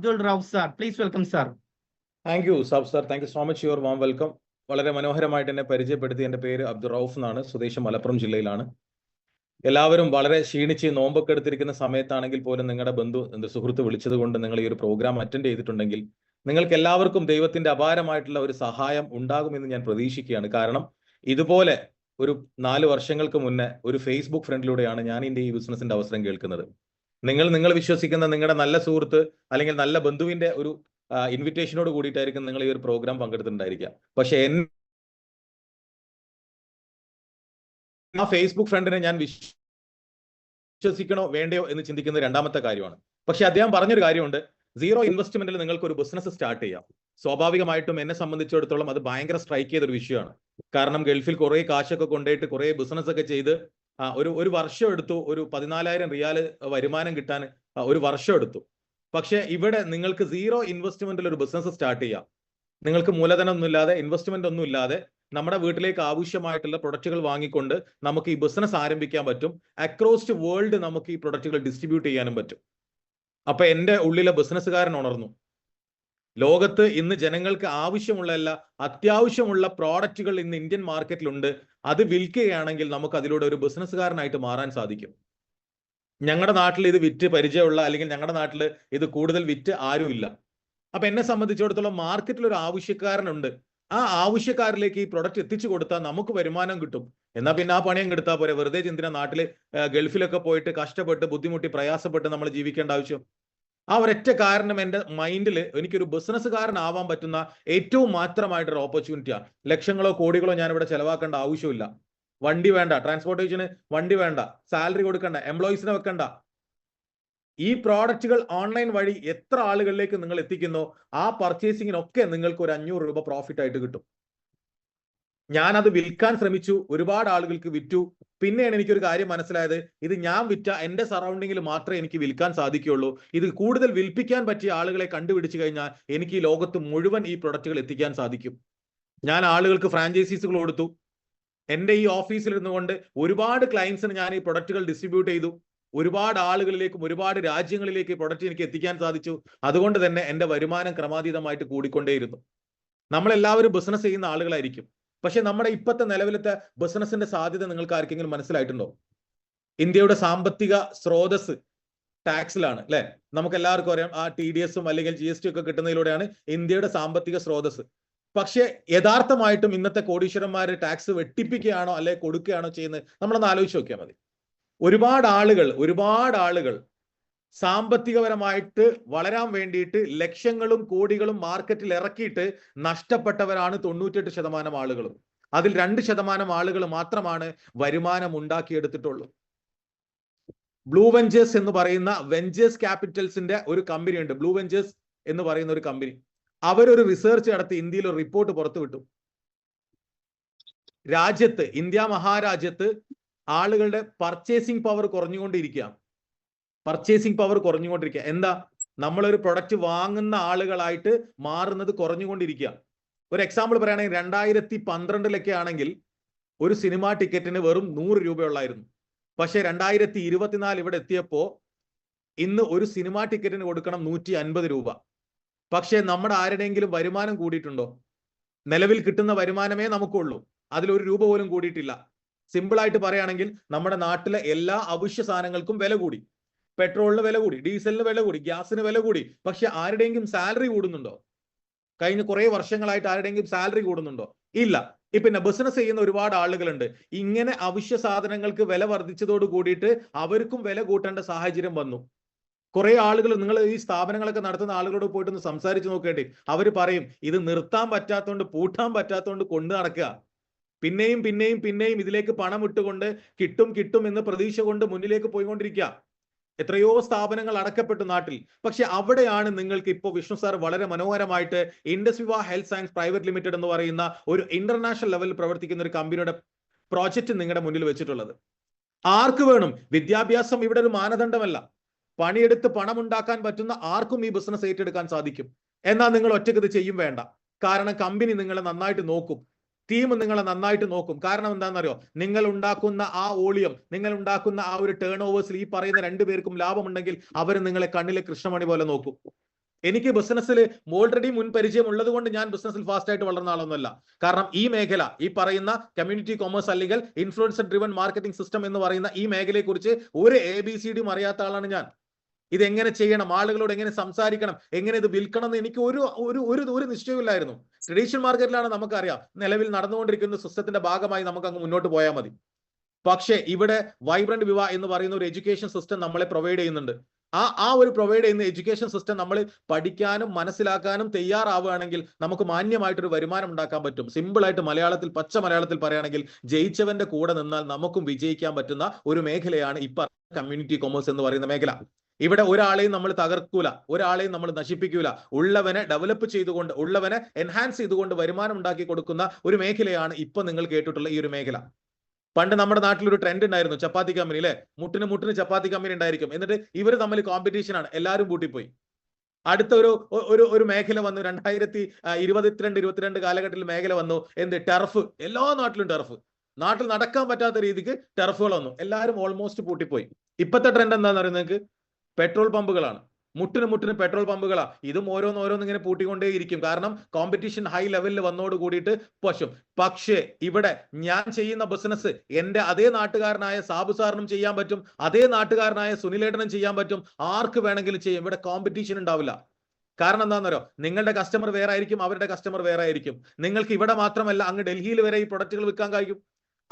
Abdul Rao sir please welcome sir thank you sahab sir thank you so much your warm welcome വളരെ മനോഹരമായിട്ട് എന്നെ പരിചയപ്പെടുത്തി എന്റെ പേര് അബ്ദുൾ റൌഫ് എന്നാണ്. സ്വദേശം മലപ്പുറം ജില്ലയിലാണ്. എല്ലാവരും വളരെ ക്ഷീണിച്ച് നോമ്പൊക്കെ എടുത്തിരിക്കുന്ന സമയത്താണെങ്കിൽ പോലും നിങ്ങളുടെ ബന്ധു സുഹൃത്ത് വിളിച്ചത് കൊണ്ട് നിങ്ങൾ ഈ ഒരു പ്രോഗ്രാം അറ്റൻഡ് ചെയ്തിട്ടുണ്ടെങ്കിൽ നിങ്ങൾക്ക് എല്ലാവർക്കും ദൈവത്തിന്റെ അപാരമായിട്ടുള്ള ഒരു സഹായം ഉണ്ടാകുമെന്ന് ഞാൻ പ്രതീക്ഷിക്കുകയാണ്. കാരണം ഇതുപോലെ ഒരു നാല് വർഷങ്ങൾക്ക് മുന്നേ ഒരു ഫേസ്ബുക്ക് ഫ്രണ്ടിലൂടെയാണ് ഞാൻ എന്റെ ഈ ബിസിനസിന്റെ അവസരം കേൾക്കുന്നത്. നിങ്ങൾ നിങ്ങൾ വിശ്വസിക്കുന്ന നിങ്ങളുടെ നല്ല സുഹൃത്ത് അല്ലെങ്കിൽ നല്ല ബന്ധുവിന്റെ ഒരു ഇൻവിറ്റേഷനോട് കൂടിയിട്ടായിരിക്കും നിങ്ങൾ ഈ ഒരു പ്രോഗ്രാം പങ്കെടുത്തിട്ടുണ്ടായിരിക്കുക. പക്ഷെ ആ ഫേസ്ബുക്ക് ഫ്രണ്ടിനെ ഞാൻ വിശ്വസിക്കണോ വേണ്ടയോ എന്ന് ചിന്തിക്കുന്ന രണ്ടാമത്തെ കാര്യമാണ്. പക്ഷെ അദ്ദേഹം പറഞ്ഞൊരു കാര്യമുണ്ട്. സീറോ ഇൻവെസ്റ്റ്മെന്റിൽ നിങ്ങൾക്ക് ഒരു ബിസിനസ് സ്റ്റാർട്ട് ചെയ്യാം. സ്വാഭാവികമായിട്ടും എന്നെ സംബന്ധിച്ചിടത്തോളം അത് ഭയങ്കര സ്ട്രൈക്ക് ചെയ്ത ഒരു വിഷയമാണ്. കാരണം ഗൾഫിൽ കുറെ കാശൊക്കെ കൊണ്ടുപോയിട്ട് കുറെ ബിസിനസ് ഒക്കെ ചെയ്ത് ഒരു ഒരു വർഷം എടുത്തു ഒരു പതിനാലായിരം റിയാൽ വരുമാനം കിട്ടാൻ ഒരു വർഷം എടുത്തു. പക്ഷെ ഇവിടെ നിങ്ങൾക്ക് സീറോ ഇൻവെസ്റ്റ്മെന്റിൽ ഒരു ബിസിനസ് സ്റ്റാർട്ട് ചെയ്യാം. നിങ്ങൾക്ക് മൂലധനം ഒന്നും ഇല്ലാതെ ഇൻവെസ്റ്റ്മെന്റ് ഒന്നും ഇല്ലാതെ നമ്മുടെ വീട്ടിലേക്ക് ആവശ്യമായിട്ടുള്ള പ്രൊഡക്റ്റുകൾ വാങ്ങിക്കൊണ്ട് നമുക്ക് ഈ ബിസിനസ് ആരംഭിക്കാൻ പറ്റും. അക്രോസ് വേൾഡ് നമുക്ക് ഈ പ്രൊഡക്റ്റുകൾ ഡിസ്ട്രിബ്യൂട്ട് ചെയ്യാനും പറ്റും. അപ്പൊ എന്റെ ഉള്ളിലെ ബിസിനസ്സുകാരൻ ഉണർന്നു. ലോകത്ത് ഇന്ന് ജനങ്ങൾക്ക് ആവശ്യമുള്ള എല്ലാ അത്യാവശ്യമുള്ള പ്രോഡക്റ്റുകൾ ഇന്ന് ഇന്ത്യൻ മാർക്കറ്റിലുണ്ട് അത് വിൽക്കുകയാണെങ്കിൽ നമുക്ക് അതിലൂടെ ഒരു ബിസിനസ്സുകാരനായിട്ട് മാറാൻ സാധിക്കും. ഞങ്ങളുടെ നാട്ടിൽ ഇത് വിറ്റ് പരിചയമുള്ള അല്ലെങ്കിൽ ഞങ്ങളുടെ നാട്ടിൽ ഇത് കൂടുതൽ വിറ്റ് ആരുമില്ല. അപ്പൊ എന്നെ സംബന്ധിച്ചിടത്തോളം മാർക്കറ്റിൽ ഒരു ആവശ്യക്കാരനുണ്ട്. ആ ആവശ്യക്കാരിലേക്ക് ഈ പ്രൊഡക്റ്റ് എത്തിച്ചു കൊടുത്താൽ നമുക്ക് വരുമാനം കിട്ടും. എന്നാൽ പിന്നെ ആ പണിയും എടുത്താൽ പോരെ. വെറുതെ ചിന്തിന നാട്ടിൽ ഗൾഫിലൊക്കെ പോയിട്ട് കഷ്ടപ്പെട്ട് ബുദ്ധിമുട്ടി പ്രയാസപ്പെട്ട് നമ്മൾ ജീവിക്കേണ്ട ആവശ്യം? ആ ഒരൊറ്റ കാരണം എന്റെ മൈൻഡിൽ എനിക്കൊരു ബിസിനസ്സുകാരനാവാൻ പറ്റുന്ന ഏറ്റവും മാത്രമായിട്ടൊരു ഓപ്പർച്യൂണിറ്റിയാണ് ലക്ഷങ്ങളോ കോടികളോ ഞാൻ ഇവിടെ ചിലവാക്കേണ്ട ആവശ്യമില്ല. വണ്ടി വേണ്ട ട്രാൻസ്പോർട്ടേഷന് വണ്ടി വേണ്ട സാലറി കൊടുക്കണ്ട എംപ്ലോയീസിനെ വെക്കണ്ട. ഈ പ്രോഡക്റ്റുകൾ ഓൺലൈൻ വഴി എത്ര ആളുകളിലേക്ക് നിങ്ങൾ എത്തിക്കുന്നോ ആ പർച്ചേസിങ്ങിനൊക്കെ നിങ്ങൾക്ക് ഒരു അഞ്ഞൂറ് രൂപ പ്രോഫിറ്റ് ആയിട്ട് കിട്ടും. ഞാൻ അത് വിൽക്കാൻ ശ്രമിച്ചു ഒരുപാട് ആളുകൾക്ക് വിറ്റു. പിന്നെയാണ് എനിക്കൊരു കാര്യം മനസ്സിലായത്. ഇത് ഞാൻ വിറ്റ എന്റെ സറൗണ്ടിങ്ങിൽ മാത്രമേ എനിക്ക് വിൽക്കാൻ സാധിക്കുകയുള്ളൂ. ഇത് കൂടുതൽ വിൽപ്പിക്കാൻ പറ്റിയ ആളുകളെ കണ്ടുപിടിച്ചു കഴിഞ്ഞാൽ എനിക്ക് ഈ ലോകത്ത് മുഴുവൻ ഈ പ്രൊഡക്റ്റുകൾ എത്തിക്കാൻ സാധിക്കും. ഞാൻ ആളുകൾക്ക് ഫ്രാഞ്ചൈസീസുകൾ കൊടുത്തു. എന്റെ ഈ ഓഫീസിൽ ഇരുന്നുകൊണ്ട് ഒരുപാട് ക്ലയൻസിന് ഞാൻ ഈ പ്രൊഡക്റ്റുകൾ ഡിസ്ട്രിബ്യൂട്ട് ചെയ്തു. ഒരുപാട് ആളുകളിലേക്കും ഒരുപാട് രാജ്യങ്ങളിലേക്ക് പ്രൊഡക്റ്റ് എനിക്ക് എത്തിക്കാൻ സാധിച്ചു. അതുകൊണ്ട് തന്നെ എന്റെ വരുമാനം ക്രമാതീതമായിട്ട് കൂടിക്കൊണ്ടേയിരുന്നു. നമ്മളെല്ലാവരും ബിസിനസ് ചെയ്യുന്ന ആളുകളായിരിക്കും. പക്ഷെ നമ്മുടെ ഇപ്പോഴത്തെ നിലവിലത്തെ ബിസിനസിന്റെ സാധ്യത നിങ്ങൾക്ക് ആർക്കെങ്കിലും മനസ്സിലായിട്ടുണ്ടോ? ഇന്ത്യയുടെ സാമ്പത്തിക സ്രോതസ് ടാക്സിലാണ് അല്ലെ? നമുക്ക് എല്ലാവർക്കും അറിയാം ആ ടി ഡി എസും അല്ലെങ്കിൽ ജി എസ് ടി ഒക്കെ കിട്ടുന്നതിലൂടെയാണ് ഇന്ത്യയുടെ സാമ്പത്തിക സ്രോതസ് പക്ഷെ യഥാർത്ഥമായിട്ടും ഇന്നത്തെ കോടീശ്വരന്മാര് ടാക്സ് വെട്ടിപ്പിക്കുകയാണോ അല്ലെ കൊടുക്കുകയാണോ ചെയ്യുന്നത്? നമ്മളൊന്ന് ആലോചിച്ച് നോക്കിയാൽ മതി. ഒരുപാട് ആളുകൾ ഒരുപാട് ആളുകൾ സാമ്പത്തികപരമായിട്ട് വളരാൻ വേണ്ടിയിട്ട് ലക്ഷങ്ങളും കോടികളും മാർക്കറ്റിൽ ഇറക്കിയിട്ട് നഷ്ടപ്പെട്ടവരാണ് തൊണ്ണൂറ്റെട്ട് ശതമാനം ആളുകളും. അതിൽ രണ്ട് ശതമാനം ആളുകൾ മാത്രമാണ് വരുമാനം ഉണ്ടാക്കിയെടുത്തിട്ടുള്ളൂ. ബ്ലൂ വെഞ്ചേഴ്സ് എന്ന് പറയുന്ന വെഞ്ചേഴ്സ് ക്യാപിറ്റൽസിന്റെ ഒരു കമ്പനി ഉണ്ട് ബ്ലൂ വെഞ്ചേഴ്സ് എന്ന് പറയുന്ന ഒരു കമ്പനി. അവരൊരു റിസർച്ച് നടത്തി ഇന്ത്യയിൽ ഒരു റിപ്പോർട്ട് പുറത്തുവിട്ടു. രാജ്യത്ത് ഇന്ത്യ മഹാരാജ്യത്ത് ആളുകളുടെ പർച്ചേസിംഗ് പവർ കുറഞ്ഞുകൊണ്ടിരിക്കുക പർച്ചേസിംഗ് പവർ കുറഞ്ഞുകൊണ്ടിരിക്കുക. എന്താ? നമ്മളൊരു പ്രൊഡക്റ്റ് വാങ്ങുന്ന ആളുകളായിട്ട് മാറുന്നത് കുറഞ്ഞുകൊണ്ടിരിക്കുക. ഒരു എക്സാമ്പിൾ പറയുകയാണെങ്കിൽ രണ്ടായിരത്തി പന്ത്രണ്ടിലൊക്കെ ആണെങ്കിൽ ഒരു സിനിമ ടിക്കറ്റിന് വെറും നൂറ് രൂപയുള്ളായിരുന്നു. പക്ഷെ രണ്ടായിരത്തി ഇരുപത്തിനാല് ഇവിടെ എത്തിയപ്പോ ഇന്ന് ഒരു സിനിമ ടിക്കറ്റിന് കൊടുക്കണം നൂറ്റി അൻപത് രൂപ. പക്ഷെ നമ്മുടെ ആരുടെയെങ്കിലും വരുമാനം കൂടിയിട്ടുണ്ടോ? നിലവിൽ കിട്ടുന്ന വരുമാനമേ നമുക്കുള്ളൂ. അതിൽ ഒരു രൂപ പോലും കൂടിയിട്ടില്ല. സിമ്പിൾ ആയിട്ട് പറയുകയാണെങ്കിൽ നമ്മുടെ നാട്ടിലെ എല്ലാ അവശ്യ സാധനങ്ങൾക്കും വില കൂടി. പെട്രോളിന് വില കൂടി ഡീസലിന് വില കൂടി ഗ്യാസിന് വില കൂടി. പക്ഷെ ആരുടെയെങ്കിലും സാലറി കൂടുന്നുണ്ടോ? കഴിഞ്ഞ കുറെ വർഷങ്ങളായിട്ട് ആരുടെയെങ്കിലും സാലറി കൂടുന്നുണ്ടോ? ഇല്ല. പിന്നെ ബിസിനസ് ചെയ്യുന്ന ഒരുപാട് ആളുകളുണ്ട്. ഇങ്ങനെ അവശ്യ സാധനങ്ങൾക്ക് വില വർദ്ധിച്ചതോട് കൂടിയിട്ട് അവർക്കും വില കൂട്ടേണ്ട സാഹചര്യം വന്നു. കുറെ ആളുകൾ നിങ്ങൾ ഈ സ്ഥാപനങ്ങളൊക്കെ നടത്തുന്ന ആളുകളോട് പോയിട്ട് ഒന്ന് സംസാരിച്ച് നോക്കേണ്ടി. അവർ പറയും ഇത് നിർത്താൻ പറ്റാത്തോണ്ട് പൂട്ടാൻ പറ്റാത്തോണ്ട് കൊണ്ടു നടക്കുക. പിന്നെയും പിന്നെയും പിന്നെയും ഇതിലേക്ക് പണം ഇട്ടുകൊണ്ട് കിട്ടും കിട്ടും എന്ന് പ്രതീക്ഷ കൊണ്ട് മുന്നിലേക്ക് പോയിക്കൊണ്ടിരിക്കുക. എത്രയോ സ്ഥാപനങ്ങൾ അടക്കപ്പെട്ടു നാട്ടിൽ. പക്ഷെ അവിടെയാണ് നിങ്ങൾക്ക് ഇപ്പോൾ വിഷ്ണു സാർ വളരെ മനോഹരമായിട്ട് ഇൻഡസ് വിവ ഹെൽത്ത് സയൻസ് പ്രൈവറ്റ് ലിമിറ്റഡ് എന്ന് പറയുന്ന ഒരു ഇന്റർനാഷണൽ ലെവലിൽ പ്രവർത്തിക്കുന്ന ഒരു കമ്പനിയുടെ പ്രോജക്റ്റ് നിങ്ങളുടെ മുന്നിൽ വെച്ചിട്ടുള്ളത്. ആർക്ക് വേണം? വിദ്യാഭ്യാസം ഇവിടെ ഒരു മാനദണ്ഡമല്ല. പണിയെടുത്ത് പണം ഉണ്ടാക്കാൻ പറ്റുന്ന ആർക്കും ഈ ബിസിനസ് ഏറ്റെടുക്കാൻ സാധിക്കും. എന്നാൽ നിങ്ങൾ ഒറ്റയ്ക്ക് ഇത് ചെയ്യും വേണ്ട. കാരണം കമ്പനി നിങ്ങളെ നന്നായിട്ട് നോക്കും. ടീം നിങ്ങളെ നന്നായിട്ട് നോക്കും. കാരണം എന്താണെന്നറിയോ? നിങ്ങൾ ഉണ്ടാക്കുന്ന ആ ഓളിയം നിങ്ങൾ ഉണ്ടാക്കുന്ന ആ ഒരു ടേൺ ഓവേഴ്സിൽ ഈ പറയുന്ന രണ്ടു പേർക്കും ലാഭമുണ്ടെങ്കിൽ അവർ നിങ്ങളെ കണ്ണിലെ കൃഷ്ണമണി പോലെ നോക്കും. എനിക്ക് ബിസിനസ്സിൽ ഓൾറെഡി മുൻ പരിചയം ഉള്ളത് കൊണ്ട് ഞാൻ ബിസിനസ്സിൽ ഫാസ്റ്റ് ആയിട്ട് വളർന്ന ആളൊന്നുമല്ല. കാരണം ഈ മേഖല ഈ പറയുന്ന കമ്മ്യൂണിറ്റി കോമേഴ്സ് അല്ലെങ്കിൽ ഇൻഫ്ലുവൻസർ ഡ്രിവൺ മാർക്കറ്റിംഗ് സിസ്റ്റം എന്ന് പറയുന്ന ഈ മേഖലയെ കുറിച്ച് ഒരു എ ബി സി ഡിയും അറിയാത്ത ആളാണ് ഞാൻ. ഇത് എങ്ങനെ ചെയ്യണം? ആളുകളോട് എങ്ങനെ സംസാരിക്കണം? എങ്ങനെ ഇത് വിൽക്കണം എന്ന് എനിക്ക് ഒരു ഒരു ഒരു ഒരു നിശ്ചയമില്ലായിരുന്നു ട്രഡീഷണൽ മാർക്കറ്റിലാണ് നമുക്കറിയാം. നിലവിൽ നടന്നുകൊണ്ടിരിക്കുന്ന സിസ്റ്റത്തിന്റെ ഭാഗമായി നമുക്ക് അങ്ങ് മുന്നോട്ട് പോയാൽ മതി. പക്ഷേ ഇവിടെ വൈബ്രന്റ് വിവ എന്ന് പറയുന്ന ഒരു എഡ്യൂക്കേഷൻ സിസ്റ്റം നമ്മളെ പ്രൊവൈഡ് ചെയ്യുന്നുണ്ട്. ആ ആ ഒരു പ്രൊവൈഡ് ചെയ്യുന്ന എഡ്യൂക്കേഷൻ സിസ്റ്റം നമ്മൾ പഠിക്കാനും മനസ്സിലാക്കാനും തയ്യാറാവുകയാണെങ്കിൽ നമുക്ക് മാന്യമായിട്ടൊരു വരുമാനം ഉണ്ടാക്കാൻ പറ്റും. സിമ്പിൾ ആയിട്ട് മലയാളത്തിൽ പച്ച മലയാളത്തിൽ പറയുകയാണെങ്കിൽ ജയിച്ചവന്റെ കൂടെ നിന്നാൽ നമുക്കും വിജയിക്കാൻ പറ്റുന്ന ഒരു മേഖലയാണ് ഇപ്പൊ കമ്മ്യൂണിറ്റി കൊമേഴ്സ് എന്ന് പറയുന്ന മേഖല. ഇവിടെ ഒരാളെയും നമ്മൾ തകർക്കൂല ഒരാളെയും നമ്മൾ നശിപ്പിക്കൂല. ഉള്ളവനെ ഡെവലപ്പ് ചെയ്തുകൊണ്ട് ഉള്ളവനെ എൻഹാൻസ് ചെയ്തുകൊണ്ട് വരുമാനം ഉണ്ടാക്കി കൊടുക്കുന്ന ഒരു മേഖലയാണ് ഇപ്പൊ നിങ്ങൾ കേട്ടിട്ടുള്ള ഈ ഒരു മേഖല. പണ്ട് നമ്മുടെ നാട്ടിൽ ഒരു ട്രെൻഡ് ഉണ്ടായിരുന്നു ചപ്പാത്തി കമ്പനി അല്ലെ മുട്ടിന് മുട്ടിന് ചപ്പാത്തി കമ്പനി ഉണ്ടായിരിക്കും. എന്നിട്ട് ഇവർ തമ്മിൽ കോമ്പറ്റീഷൻ ആണ്. എല്ലാവരും പൂട്ടിപ്പോയി. അടുത്ത ഒരു ഒരു ഒരു മേഖല വന്നു. രണ്ടായിരത്തി ഇരുപത്തിരണ്ട് ഇരുപത്തിരണ്ട് കാലഘട്ടത്തിൽ മേഖല വന്നു. എന്ത്? ടർഫ് എല്ലാ നാട്ടിലും ടർഫ് നാട്ടിൽ നടക്കാൻ പറ്റാത്ത രീതിക്ക് ടർഫുകൾ വന്നു. എല്ലാവരും ഓൾമോസ്റ്റ് പൂട്ടിപ്പോയി. ഇപ്പത്തെ ട്രെൻഡ് എന്താണെന്ന് പറയുന്നത് നിങ്ങൾക്ക്? പെട്രോൾ പമ്പുകളാണ്. മുട്ടിന് മുട്ടിന് പെട്രോൾ പമ്പുകളാ. ഇതും ഓരോന്ന് ഓരോന്ന് ഇങ്ങനെ പൂട്ടിക്കൊണ്ടേയിരിക്കും കാരണം കോമ്പറ്റീഷൻ ഹൈ ലെവലിൽ വന്നോട് കൂടിയിട്ട് പശും. പക്ഷേ ഇവിടെ ഞാൻ ചെയ്യുന്ന ബിസിനസ് എന്റെ അതേ നാട്ടുകാരനായ സാബു സാറിനും ചെയ്യാൻ പറ്റും. അതേ നാട്ടുകാരനായ സുനിലേട്ടനും ചെയ്യാൻ പറ്റും. ആർക്ക് വേണമെങ്കിലും ചെയ്യും. ഇവിടെ കോമ്പറ്റീഷൻ ഉണ്ടാവില്ല. കാരണം എന്താണെന്നോ നിങ്ങളുടെ കസ്റ്റമർ വേറെ ആയിരിക്കും അവരുടെ കസ്റ്റമർ വേറെ ആയിരിക്കും നിങ്ങൾക്ക് ഇവിടെ മാത്രമല്ല അങ്ങ് ഡൽഹിയിൽ വരെ ഈ പ്രൊഡക്റ്റുകൾ വിൽക്കാൻ കഴിയും.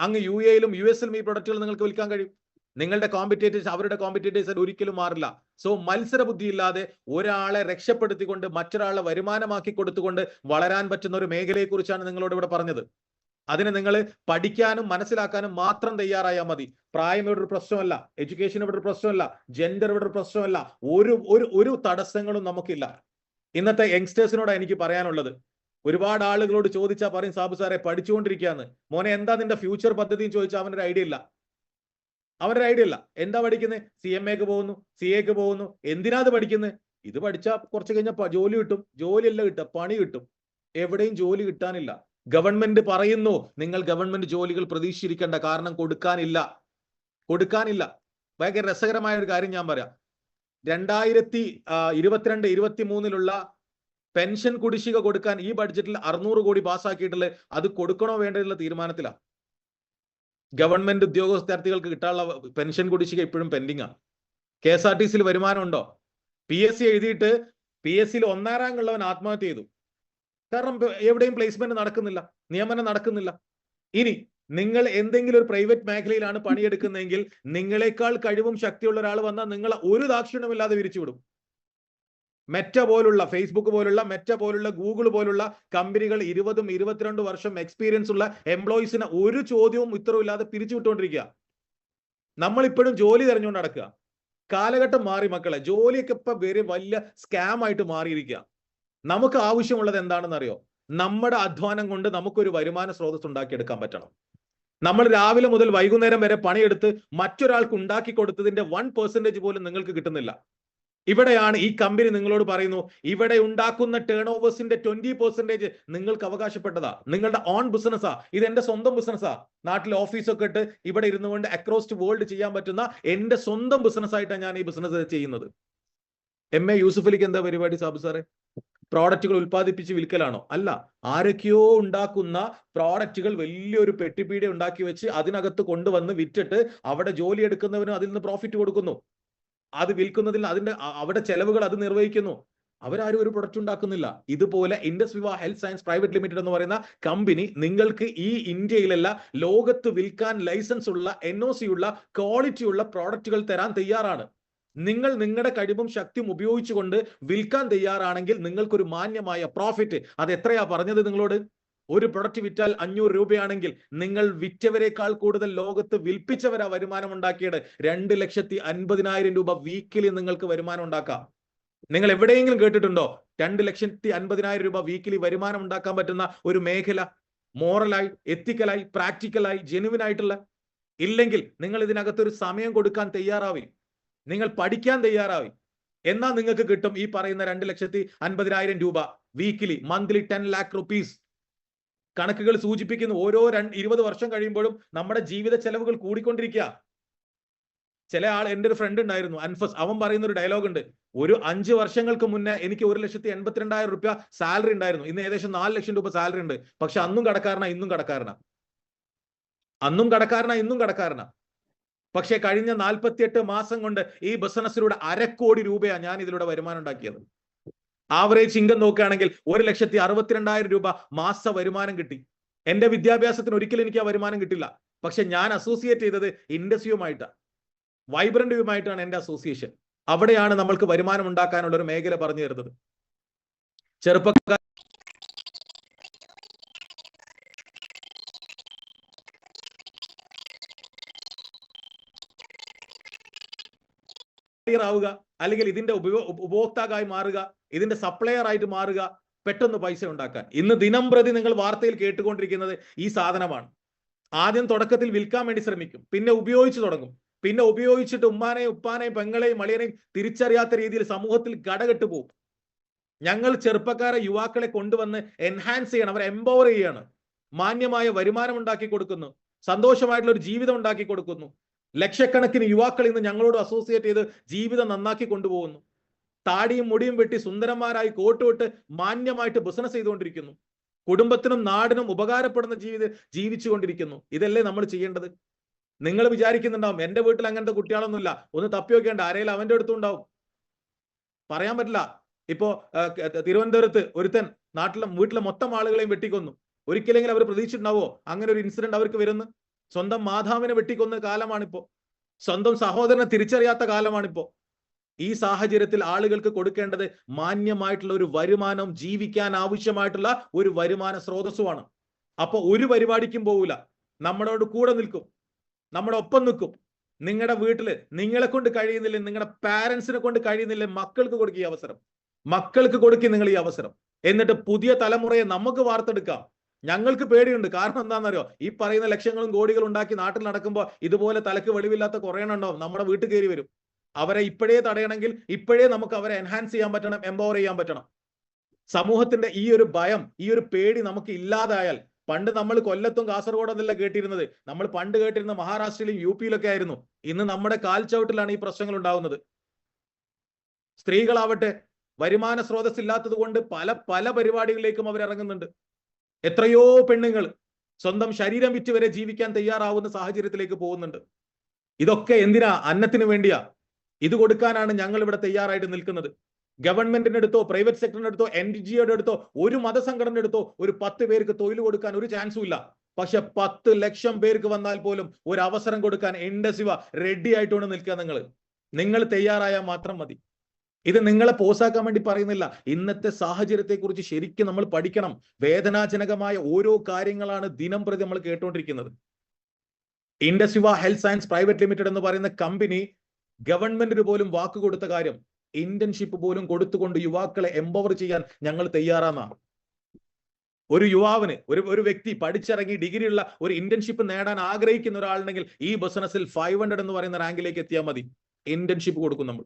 അങ്ങ് യു എയിലും യു എസിലും ഈ പ്രൊഡക്റ്റുകൾ നിങ്ങൾക്ക് വിൽക്കാൻ കഴിയും. നിങ്ങളുടെ കോമ്പറ്റേറ്റേഴ്സ് അവരുടെ കോമ്പറ്റേറ്റേഴ്സ് ഒരിക്കലും മാറില്ല. സോ മത്സര ബുദ്ധി ഇല്ലാതെ ഒരാളെ രക്ഷപ്പെടുത്തിക്കൊണ്ട് മറ്റൊരാളെ വരുമാനമാക്കി കൊടുത്തുകൊണ്ട് വളരാൻ പറ്റുന്ന ഒരു മേഖലയെക്കുറിച്ചാണ് നിങ്ങളോട് ഇവിടെ പറഞ്ഞത്. അതിനെ നിങ്ങൾ പഠിക്കാനും മനസ്സിലാക്കാനും മാത്രം തയ്യാറായാൽ മതി. പ്രായം ഇവിടെ ഒരു പ്രശ്നമല്ല എഡ്യൂക്കേഷൻ ഇവിടെ ഒരു പ്രശ്നമല്ല ജെൻഡർ ഇവിടെ ഒരു പ്രശ്നമല്ല ഒരു ഒരു ഒരു തടസ്സങ്ങളും നമുക്കില്ല. ഇന്നത്തെ യങ്സ്റ്റേഴ്സിനോടാണ് എനിക്ക് പറയാനുള്ളത്. ഒരുപാട് ആളുകളോട് ചോദിച്ചാൽ പറയും സാബു സാറെ പഠിച്ചുകൊണ്ടിരിക്കുകയാണ് മോനെ എന്താ നിന്റെ ഫ്യൂച്ചർ പദ്ധതിയും ചോദിച്ചാൽ അവനൊരു ഐഡിയ ഇല്ല. അവനൊരു ഐഡിയ അല്ല. എന്താ പഠിക്കുന്നത് സി എം എക്ക് പോകുന്നു. സി എക്ക് പോകുന്നു. എന്തിനാ അത് പഠിക്കുന്നത് ഇത് പഠിച്ചാൽ കുറച്ച് കഴിഞ്ഞാൽ ജോലി കിട്ടും. ജോലിയല്ല കിട്ടുക പണി കിട്ടും. എവിടെയും ജോലി കിട്ടാനില്ല. ഗവൺമെന്റ് പറയുന്നു നിങ്ങൾ ഗവൺമെന്റ് ജോലികൾ പ്രതീക്ഷിച്ചിരിക്കേണ്ട. കാരണം കൊടുക്കാനില്ല. കൊടുക്കാനില്ല. ഭയങ്കര രസകരമായ ഒരു കാര്യം ഞാൻ പറയാം. രണ്ടായിരത്തി ഇരുപത്തിരണ്ട് ഇരുപത്തി മൂന്നിലുള്ള പെൻഷൻ കുടിശ്ശിക കൊടുക്കാൻ ഈ ബഡ്ജറ്റിൽ അറുന്നൂറ് കോടി പാസ്സാക്കിയിട്ടുള്ളത് അത് കൊടുക്കണോ വേണ്ടതിലുള്ള തീരുമാനത്തിലാണ് ഗവൺമെന്റ് ഉദ്യോഗസ്ഥാർത്ഥികൾക്ക് കിട്ടാനുള്ള പെൻഷൻ കുടിശ്ശിക ഇപ്പോഴും പെൻഡിങ് ആണ് കെ എസ് ആർ ടി സിയിൽ വരുമാനം ഉണ്ടോ പി എസ് സി എഴുതിയിട്ട് പി എസ് സിയിൽ ഒന്നാം റാങ്ക് ഉള്ളവൻ ആത്മഹത്യ ചെയ്തു. കാരണം എവിടെയും പ്ലേസ്മെന്റ് നടക്കുന്നില്ല. നിയമനം നടക്കുന്നില്ല. ഇനി നിങ്ങൾ എന്തെങ്കിലും ഒരു പ്രൈവറ്റ് മേഖലയിലാണ് പണിയെടുക്കുന്നതെങ്കിൽ നിങ്ങളെക്കാൾ കഴിവും ശക്തിയുള്ള ഒരാൾ വന്നാൽ നിങ്ങളെ ഒരു ദാക്ഷിണ്യമില്ലാതെ വിരിച്ചുവിടും. മെറ്റ പോലുള്ള ഫേസ്ബുക്ക് പോലുള്ള മെറ്റ പോലുള്ള ഗൂഗിൾ പോലുള്ള കമ്പനികൾ ഇരുപതും ഇരുപത്തിരണ്ട് വർഷം എക്സ്പീരിയൻസ് ഉള്ള എംപ്ലോയീസിന് ഒരു ചോദ്യവും ഉത്തരവില്ലാതെ പിരിച്ചുവിട്ടുകൊണ്ടിരിക്കുക നമ്മൾ ഇപ്പോഴും ജോലി തെരഞ്ഞുകൊണ്ട് നടക്കുക. കാലഘട്ടം മാറി മക്കളെ ജോലിയൊക്കെ ഇപ്പൊ വേറെ വലിയ സ്കാം ആയിട്ട് മാറിയിരിക്കുക. നമുക്ക് ആവശ്യമുള്ളത് എന്താണെന്ന് അറിയോ നമ്മുടെ അധ്വാനം കൊണ്ട് നമുക്കൊരു വരുമാന സ്രോതസ് ഉണ്ടാക്കിയെടുക്കാൻ പറ്റണം. നമ്മൾ രാവിലെ മുതൽ വൈകുന്നേരം വരെ പണിയെടുത്ത് മറ്റൊരാൾക്ക് ഉണ്ടാക്കി കൊടുത്തതിന്റെ വൺ പെർസെന്റേജ് പോലും നിങ്ങൾക്ക് കിട്ടുന്നില്ല. ഇവിടെയാണ് ഈ കമ്പനി നിങ്ങളോട് പറയുന്നു ഇവിടെ ഉണ്ടാക്കുന്ന ടേൺ ഓവേഴ്സിന്റെ ട്വന്റി പെർസെന്റേജ് നിങ്ങൾക്ക് അവകാശപ്പെട്ടതാ. നിങ്ങളുടെ ഓൺ ബിസിനസ്സാ ഇത് എന്റെ സ്വന്തം ബിസിനസ്സാ നാട്ടിൽ ഓഫീസൊക്കെ ഇട്ട് ഇവിടെ ഇരുന്നു കൊണ്ട് അക്രോസ് വേൾഡ് ചെയ്യാൻ പറ്റുന്ന എന്റെ സ്വന്തം ബിസിനസ് ആയിട്ടാണ് ഞാൻ ഈ ബിസിനസ് ചെയ്യുന്നത്. എം എ യൂസുഫലിക്ക് എന്താ പരിപാടി സാബു സാറേ? പ്രോഡക്റ്റുകൾ ഉൽപ്പാദിപ്പിച്ച് വിൽക്കലാണോ? അല്ല. ആരൊക്കെയോ ഉണ്ടാക്കുന്ന പ്രോഡക്റ്റുകൾ വലിയൊരു പെട്ടിപ്പീടി ഉണ്ടാക്കി വെച്ച് അതിനകത്ത് കൊണ്ടുവന്ന് വിറ്റിട്ട് അവിടെ ജോലി എടുക്കുന്നവനും അതിൽ നിന്ന് പ്രോഫിറ്റ് കൊടുക്കുന്നു. അത് വിൽക്കുന്നതിൽ അതിന്റെ അവിടെ ചെലവുകൾ അത് നിർവഹിക്കുന്നു. അവരാരും ഒരു പ്രൊഡക്റ്റ് ഉണ്ടാക്കുന്നില്ല. ഇതുപോലെ ഇൻഡസ് വിവ ഹെൽത്ത് സയൻസ് പ്രൈവറ്റ് ലിമിറ്റഡ് എന്ന് പറയുന്ന കമ്പനി നിങ്ങൾക്ക് ഈ ഇന്ത്യയിലല്ല ലോകത്ത് വിൽക്കാൻ ലൈസൻസ് ഉള്ള എൻ ഒ സി ഉള്ള ക്വാളിറ്റി ഉള്ള പ്രോഡക്റ്റുകൾ തരാൻ തയ്യാറാണ്. നിങ്ങൾ നിങ്ങളുടെ കഴിവും ശക്തിയും ഉപയോഗിച്ചുകൊണ്ട് വിൽക്കാൻ തയ്യാറാണെങ്കിൽ നിങ്ങൾക്കൊരു മാന്യമായ പ്രോഫിറ്റ് അത് എത്രയാ പറഞ്ഞത് നിങ്ങളോട്? ഒരു പ്രൊഡക്റ്റ് വിറ്റാൽ അഞ്ഞൂറ് രൂപയാണെങ്കിൽ നിങ്ങൾ വിറ്റവരെക്കാൾ കൂടുതൽ ലോകത്ത് വിൽപ്പിച്ചവരാ വരുമാനം ഉണ്ടാക്കിയത്. രണ്ട് ലക്ഷത്തി അൻപതിനായിരം രൂപ വീക്കിലി നിങ്ങൾക്ക് വരുമാനം ഉണ്ടാക്കാം. നിങ്ങൾ എവിടെയെങ്കിലും കേട്ടിട്ടുണ്ടോ? രണ്ട് ലക്ഷത്തി അൻപതിനായിരം രൂപ വീക്കിലി വരുമാനം ഉണ്ടാക്കാൻ പറ്റുന്ന ഒരു മേഖല. മോറലായി എത്തിക്കലായി പ്രാക്ടിക്കലായി ജെനുവിൻ ആയിട്ടുള്ള. ഇല്ലെങ്കിൽ നിങ്ങൾ ഇതിനകത്ത് ഒരു സമയം കൊടുക്കാൻ തയ്യാറാവി. നിങ്ങൾ പഠിക്കാൻ തയ്യാറാവി. എന്നാൽ നിങ്ങൾക്ക് കിട്ടും ഈ പറയുന്ന രണ്ട് ലക്ഷത്തി അൻപതിനായിരം രൂപ weekly monthly ten lakh rupees കണക്കുകൾ സൂചിപ്പിക്കുന്നു. ഓരോ രണ്ട് ഇരുപത് വർഷം കഴിയുമ്പോഴും നമ്മുടെ ജീവിത ചെലവുകൾ കൂടിക്കൊണ്ടിരിക്കുക. ചില ആൾ എന്റെ ഒരു ഫ്രണ്ട് ഉണ്ടായിരുന്നു അൻഫസ്. അവൻ പറയുന്ന ഒരു ഡയലോഗ് ഉണ്ട്. ഒരു അഞ്ച് വർഷങ്ങൾക്ക് മുന്നേ എനിക്ക് ഒരു ലക്ഷത്തി എൺപത്തിരണ്ടായിരം റുപ്യ സാലറി ഉണ്ടായിരുന്നു. ഇന്ന് ഏകദേശം നാല് ലക്ഷം രൂപ സാലറി ഉണ്ട്. പക്ഷെ അന്നും കടക്കാരനാ ഇന്നും കടക്കാരനാ. അന്നും കടക്കാരനാ ഇന്നും കടക്കാരനാ. പക്ഷെ കഴിഞ്ഞ നാൽപ്പത്തിയെട്ട് മാസം കൊണ്ട് ഈ ബിസിനസ്സിലൂടെ അരക്കോടി രൂപയാണ് ഞാൻ ഇതിലൂടെ വരുമാനം ഉണ്ടാക്കിയത്. ആവറേജ് ഇൻകം നോക്കുകയാണെങ്കിൽ ഒരു ലക്ഷത്തി അറുപത്തിരണ്ടായിരം രൂപ മാസ വരുമാനം കിട്ടി. എന്റെ വിദ്യാഭ്യാസത്തിന് ഒരിക്കലും എനിക്ക് ആ വരുമാനം കിട്ടില്ല. പക്ഷെ ഞാൻ അസോസിയേറ്റ് ചെയ്തത് ഇൻഡസ്ട്രിയുമായിട്ടാണ് വൈബ്രന്റുമായിട്ടാണ് എന്റെ അസോസിയേഷൻ അവിടെയാണ് നമ്മൾക്ക് വരുമാനം ഉണ്ടാക്കാനുള്ള ഒരു മേഖല പറഞ്ഞു തരുന്നത്. ചെറുപ്പക്കാർ ആവുക. അല്ലെങ്കിൽ ഇതിന്റെ ഉപയോ ഉപഭോക്താക്കായി മാറുക ഇതിന്റെ സപ്ലയർ ആയിട്ട് മാറുക പെട്ടെന്ന് പൈസ ഉണ്ടാക്കാൻ. ഇന്ന് ദിനം പ്രതി നിങ്ങൾ വാർത്തയിൽ കേട്ടുകൊണ്ടിരിക്കുന്നത് ഈ സാധനമാണ്. ആദ്യം തുടക്കത്തിൽ വിൽക്കാൻ വേണ്ടി ശ്രമിക്കും പിന്നെ ഉപയോഗിച്ചു തുടങ്ങും. പിന്നെ ഉപയോഗിച്ചിട്ട് ഉമ്മാനെയും ഉപ്പാനെയും പെങ്ങളെയും മളിയനെയും തിരിച്ചറിയാത്ത രീതിയിൽ സമൂഹത്തിൽ കടകെട്ട് പോകും ഞങ്ങൾ ചെറുപ്പക്കാരെ യുവാക്കളെ കൊണ്ടുവന്ന് എൻഹാൻസ് ചെയ്യണം അവരെ എംപവർ ചെയ്യാണ്. മാന്യമായ വരുമാനം ഉണ്ടാക്കി കൊടുക്കുന്നു സന്തോഷമായിട്ടുള്ള ഒരു ജീവിതം ഉണ്ടാക്കി കൊടുക്കുന്നു. ലക്ഷക്കണക്കിന് യുവാക്കൾ ഇന്ന് ഞങ്ങളോട് അസോസിയേറ്റ് ചെയ്ത് ജീവിതം നന്നാക്കി കൊണ്ടുപോകുന്നു. താടിയും മുടിയും വെട്ടി സുന്ദരന്മാരായി കോട്ടുവിട്ട് മാന്യമായിട്ട് ബിസിനസ് ചെയ്തുകൊണ്ടിരിക്കുന്നു. കുടുംബത്തിനും നാടിനും ഉപകാരപ്പെടുന്ന ജീവിതം കൊണ്ടിരിക്കുന്നു ഇതല്ലേ നമ്മൾ ചെയ്യേണ്ടത്? നിങ്ങൾ വിചാരിക്കുന്നുണ്ടാവും എന്റെ വീട്ടിൽ അങ്ങനത്തെ കുട്ടികളൊന്നുമില്ല. ഒന്ന് തപ്പി വെക്കേണ്ട ആരെങ്കിലും അവന്റെ അടുത്തും ഉണ്ടാവും. പറയാൻ പറ്റില്ല. ഇപ്പോ തിരുവനന്തപുരത്ത് ഒരുത്തൻ നാട്ടിലെ വീട്ടിലെ മൊത്തം ആളുകളെയും വെട്ടിക്കൊന്നു. ഒരിക്കലെങ്കിലും അവർ പ്രതീക്ഷിച്ചിട്ടുണ്ടാവോ അങ്ങനെ ഒരു ഇൻസിഡന്റ് അവർക്ക് വരുന്നു. സ്വന്തം മാതാവിനെ വെട്ടിക്കൊന്ന കാലമാണിപ്പോ. സ്വന്തം സഹോദരനെ തിരിച്ചറിയാത്ത കാലമാണിപ്പോ. ഈ സാഹചര്യത്തിൽ ആളുകൾക്ക് കൊടുക്കേണ്ടത് മാന്യമായിട്ടുള്ള ഒരു വരുമാനം ജീവിക്കാൻ ആവശ്യമായിട്ടുള്ള ഒരു വരുമാന സ്രോതസ്സുമാണ്. അപ്പൊ ഒരു പരിപാടിക്കും പോവില്ല നമ്മളോട് കൂടെ നിൽക്കും. നമ്മുടെ ഒപ്പം നിൽക്കും. നിങ്ങളുടെ വീട്ടിൽ നിങ്ങളെ കൊണ്ട് കഴിയുന്നില്ല നിങ്ങളുടെ പാരന്റ്സിനെ കൊണ്ട് കഴിയുന്നില്ല മക്കൾക്ക് കൊടുക്കുക ഈ അവസരം. മക്കൾക്ക് കൊടുക്കുക നിങ്ങൾ ഈ അവസരം. എന്നിട്ട് പുതിയ തലമുറയെ നമുക്ക് വാർത്തെടുക്കാം. ഞങ്ങൾക്ക് പേടിയുണ്ട്. കാരണം എന്താണെന്നറിയോ? ഈ പറയുന്ന ലക്ഷങ്ങളും കോടികളും ഉണ്ടാക്കി നാട്ടിൽ നടക്കുമ്പോൾ ഇതുപോലെ തലക്ക് വെളിവില്ലാത്ത കുറേ നമ്മുടെ വീട്ടിൽ കയറി വരും. അവരെ ഇപ്പോഴേ തടയണമെങ്കിൽ ഇപ്പോഴേ നമുക്ക് അവരെ എൻഹാൻസ് ചെയ്യാൻ പറ്റണം എംപവർ ചെയ്യാൻ പറ്റണം. സമൂഹത്തിന്റെ ഈ ഒരു ഭയം ഈ ഒരു പേടി നമുക്ക് ഇല്ലാതായാൽ പണ്ട് നമ്മൾ കൊല്ലത്തും കാസർഗോഡ് എന്നല്ല കേട്ടിരുന്നത്. നമ്മൾ പണ്ട് കേട്ടിരുന്ന മഹാരാഷ്ട്രയിലും യു പിയിലൊക്കെ ആയിരുന്നു. ഇന്ന് നമ്മുടെ കാൽച്ചവിട്ടിലാണ് ഈ പ്രശ്നങ്ങൾ ഉണ്ടാവുന്നത്. സ്ത്രീകളാവട്ടെ വരുമാന സ്രോതസ് ഇല്ലാത്തത് കൊണ്ട് പല പല പരിപാടികളിലേക്കും അവർ ഇറങ്ങുന്നുണ്ട് എത്രയോ പെണ്ണുങ്ങൾ സ്വന്തം ശരീരം വിറ്റ് വരെ ജീവിക്കാൻ തയ്യാറാവുന്ന സാഹചര്യത്തിലേക്ക് പോകുന്നുണ്ട്. ഇതൊക്കെ എന്തിനാ? അന്നത്തിന് വേണ്ടിയാ. ഇത് കൊടുക്കാനാണ് ഞങ്ങൾ ഇവിടെ തയ്യാറായിട്ട് നിൽക്കുന്നത്. ഗവൺമെന്റിന്റെ അടുത്തോ പ്രൈവറ്റ് സെക്ടറിന്റെ അടുത്തോ എൻ ജി ഒയുടെ അടുത്തോ ഒരു മതസംഘടനയുടെ അടുത്തോ ഒരു പത്ത് പേർക്ക് തൊഴിൽ കൊടുക്കാൻ ഒരു ചാൻസും ഇല്ല. പക്ഷെ പത്ത് ലക്ഷം പേർക്ക് വന്നാൽ പോലും ഒരു അവസരം കൊടുക്കാൻ ഇൻഡസിവ റെഡി ആയിട്ടാണ് നിൽക്കുക നിങ്ങൾ നിങ്ങൾ തയ്യാറായാൽ മാത്രം മതി. ഇത് നിങ്ങളെ പോസാക്കാൻ വേണ്ടി പറയുന്നില്ല. ഇന്നത്തെ സാഹചര്യത്തെ കുറിച്ച് ശരിക്കും നമ്മൾ പഠിക്കണം. വേദനാജനകമായ ഓരോ കാര്യങ്ങളാണ് ദിനം പ്രതി നമ്മൾ കേട്ടുകൊണ്ടിരിക്കുന്നത് Indus Viva health science private limited എന്ന് പറയുന്ന കമ്പനി ഗവൺമെന്റിന് പോലും വാക്ക് കൊടുത്ത കാര്യം ഇന്റേൺഷിപ്പ് പോലും കൊടുത്തുകൊണ്ട് യുവാക്കളെ എംപവർ ചെയ്യാൻ ഞങ്ങൾ തയ്യാറാന്നാണ്. ഒരു യുവാവിന് ഒരു ഒരു വ്യക്തി പഠിച്ചിറങ്ങി ഡിഗ്രിയുള്ള ഒരു ഇന്റേൺഷിപ്പ് നേടാൻ ആഗ്രഹിക്കുന്ന ഒരാളുണ്ടെങ്കിൽ ഈ ബിസിനസ്സിൽ ഫൈവ് ഹൺഡ്രഡ് എന്ന് പറയുന്ന റാങ്കിലേക്ക് എത്തിയാൽ മതി. ഇന്റേൺഷിപ്പ് കൊടുക്കും നമ്മൾ.